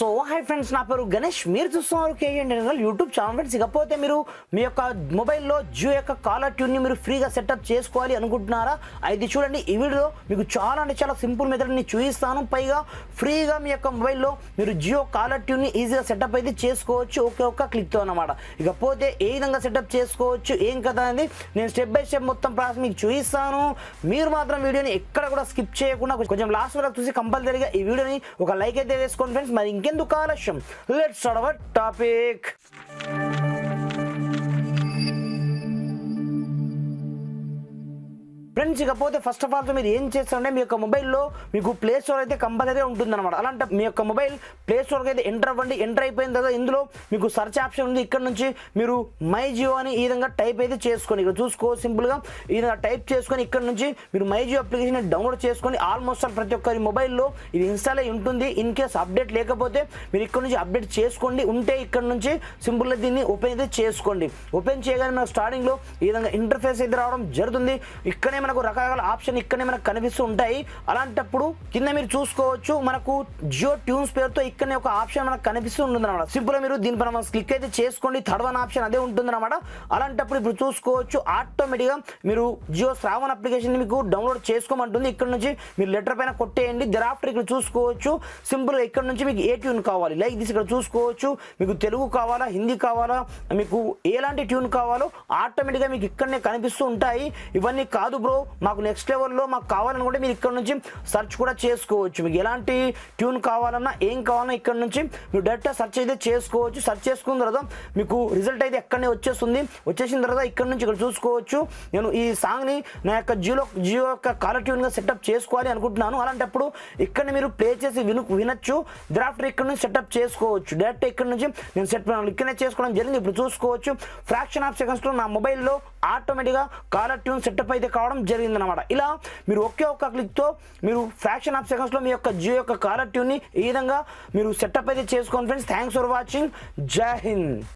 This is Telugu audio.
సో హై ఫ్రెండ్స్ నా పేరు గణేష్. మీరు చూస్తున్నారు కేఎన్ యూట్యూబ్ ఛానల్ ఫ్రెండ్స్ ఇకపోతే మీరు మీ యొక్క మొబైల్లో జియో యొక్క కాలర్ ట్యూన్ని మీరు ఫ్రీగా సెటప్ చేసుకోవాలి అనుకుంటున్నారా? అయితే చూడండి ఈ వీడియో మీకు చాలా అంటే చాలా సింపుల్ మెథడ్ని చూపిస్తాను. పైగా ఫ్రీగా మీ యొక్క మొబైల్లో మీరు జియో కాలర్ ట్యూన్ని ఈజీగా సెటప్ అయితే చేసుకోవచ్చు. ఒకే ఒక్క క్లిక్తో అనమాట ఇకపోతే ఏ విధంగా సెటప్ చేసుకోవచ్చు ఏం కదా అనేది నేను స్టెప్ బై స్టెప్ మొత్తం ప్రాసెస్ మీకు చూపిస్తాను. మీరు మాత్రం వీడియోని ఎక్కడ కూడా స్కిప్ చేయకుండా కొంచెం లాస్ట్ వరకు చూసి కంపల్సరీగా ఈ వీడియోని ఒక లైక్ అయితే వేసుకోండి ఫ్రెండ్స్ మరి ఇంకెందుకు ఆలస్యం లెట్స్ అవర్ టాపిక్ ఫ్రెండ్స్ ఇకపోతే ఫస్ట్ ఆఫ్ ఆల్ మీరు ఏం చేస్తారంటే మీ యొక్క మొబైల్లో మీకు ప్లే స్టోర్ అయితే కంపల్సరీ ఉంటుందన్నమాట. అలాంటి మీ యొక్క మొబైల్ ప్లే స్టోర్కి అయితే ఎంటర్ అవ్వండి. ఎంటర్ అయిపోయిన తర్వాత ఇందులో మీకు సర్చ్ ఆప్షన్ ఉంది. ఇక్కడ నుంచి మీరు మై జియో అని ఈ విధంగా టైప్ అయితే చేసుకొని ఇక్కడ చూసుకో సింపుల్గా ఈ విధంగా టైప్ చేసుకొని ఇక్కడ నుంచి మీరు మై జియో అప్లికేషన్ డౌన్లోడ్ చేసుకొని ఆల్మోస్ట్ ఆల్ ప్రతి ఒక్కరి మొబైల్లో ఇది ఇన్స్టాల్ అయి ఉంటుంది. ఇన్ కేస్ అప్డేట్ లేకపోతే మీరు ఇక్కడ నుంచి అప్డేట్ చేసుకోండి. ఉంటే ఇక్కడ నుంచి సింపుల్గా దీన్ని ఓపెన్ అయితే చేసుకోండి. ఓపెన్ చేయగానే మనకు స్టార్టింగ్లో ఈ విధంగా ఇంటర్ఫేస్ అయితే రావడం జరుగుతుంది. ఇక్కడే మనకు రకరకాల ఆప్షన్ ఇక్కడనే మనకు కనిపిస్తూ ఉంటాయి. అలాంటప్పుడు కింద మీరు చూసుకోవచ్చు మనకు జియో ట్యూన్స్ పేరుతో ఇక్కడనే ఒక ఆప్షన్ మనకు కనిపిస్తూ ఉంటుంది అనమాట సింపుల్ మీరు దీనిపైన మనం క్లిక్ అయితే చేసుకోండి. థర్డ్ వన్ ఆప్షన్ అదే ఉంటుంది అనమాట అలాంటప్పుడు ఇప్పుడు చూసుకోవచ్చు ఆటోమేటిక్గా మీరు జియో శ్రావణ్ అప్లికేషన్ మీకు డౌన్లోడ్ చేసుకోమంటుంది. ఇక్కడ నుంచి మీరు లెటర్ పైన కొట్టేయండి. దెరాఫ్టర్ ఇక్కడ చూసుకోవచ్చు సింపుల్ ఇక్కడ నుంచి మీకు ఏ ట్యూన్ కావాలి? లైక్ దిస్ ఇక్కడ చూసుకోవచ్చు. మీకు తెలుగు కావాలా? హిందీ కావాలా? మీకు ఎలాంటి ట్యూన్ కావాలో ఆటోమేటిక్గా మీకు ఇక్కడనే కనిపిస్తూ ఉంటాయి. ఇవన్నీ కాదు బ్రో మాకు నెక్స్ట్ లెవెల్లో మాకు కావాలనుకుంటే మీరు ఇక్కడ నుంచి సెర్చ్ కూడా చేసుకోవచ్చు. మీకు ఎలాంటి ట్యూన్ కావాలన్నా ఏం కావాలన్నా ఇక్కడ నుంచి మీరు డైరెక్ట్గా సెర్చ్ అయితే చేసుకోవచ్చు. సెర్చ్ చేసుకున్న తర్వాత మీకు రిజల్ట్ అయితే ఎక్కడనే వచ్చేస్తుంది. వచ్చేసిన తర్వాత ఇక్కడ నుంచి ఇక్కడ చూసుకోవచ్చు. నేను ఈ సాంగ్ని నా యొక్క జియో జియో యొక్క కాలర్ ట్యూన్గా సెటప్ చేసుకోవాలి అనుకుంటున్నాను. అలాంటప్పుడు ఇక్కడ మీరు ప్లే చేసి విను వినొచ్చు. డ్రాఫ్ట్ ఇక్కడ నుంచి సెటప్ చేసుకోవచ్చు. డైరెక్ట్ ఇక్కడ నుంచి నేను సెట్ ఇక్కడనే చేసుకోవడం జరిగింది. ఇప్పుడు చూసుకోవచ్చు. ఫ్రాక్షన్ ఆఫ్ సెకండ్స్లో నా మొబైల్లో ఆటోమేటిక్గా కాలర్ ట్యూన్ సెటప్ అయితే కావడం జరిగిందనమాట ఇలా మీరు ఒకే ఒక్క క్లిక్తో మీరు ఫ్రాక్షన్ ఆఫ్ సెకండ్స్లో మీ యొక్క జియో యొక్క కాలర్ ట్యూన్ని ఈ విధంగా మీరు సెటప్ అయితే చేసుకోండి ఫ్రెండ్స్ థ్యాంక్స్ ఫర్ వాచింగ్ జై హింద్